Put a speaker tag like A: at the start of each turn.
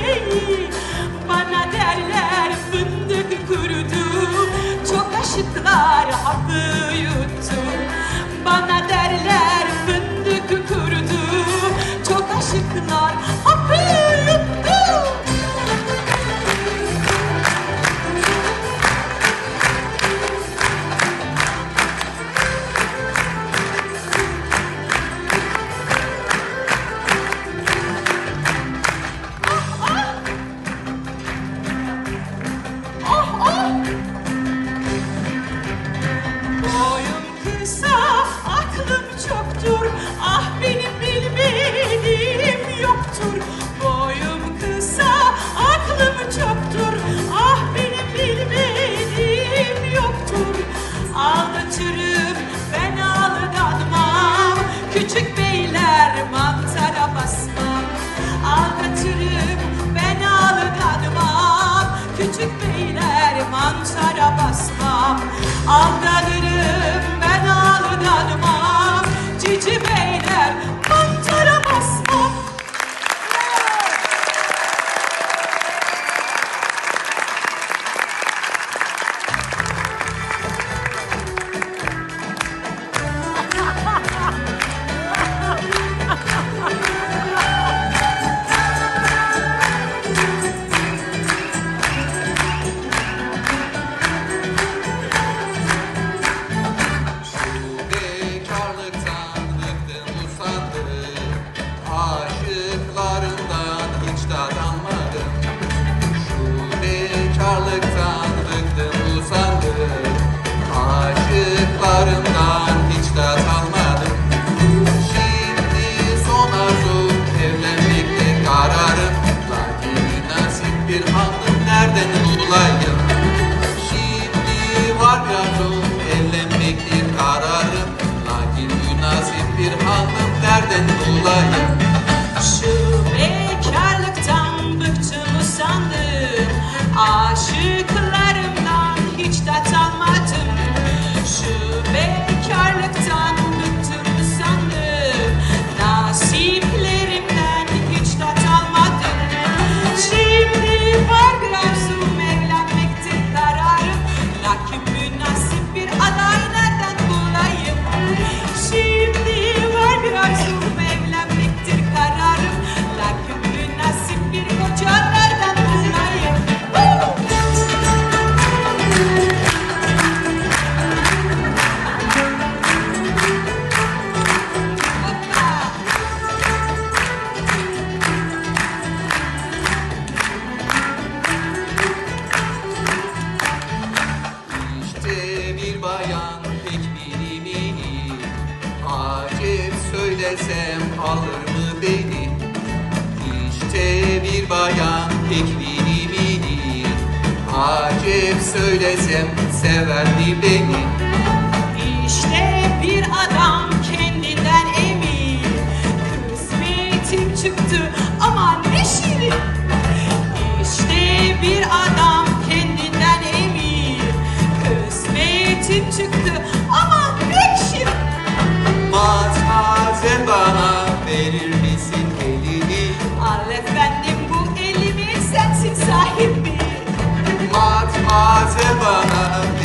A: 别一。Yoktur. Boyum kısa, aklım çoktur. Ah benim bilmediğim yoktur. Aldatırım, ben aldanmam. Küçük beyler mantara basmam. Aldatırım, ben aldanmam. Küçük beyler mantara basmam. Aldanırım, ben aldanmam. Cici beyler mantara basmam.
B: Bir hanım nereden bulayım bir bayan pek bilimini Acep söylesem alır mı beni? İşte bir bayan pek bilimini Acep söylesem sever mi beni?
A: İşte bir adam taze bana.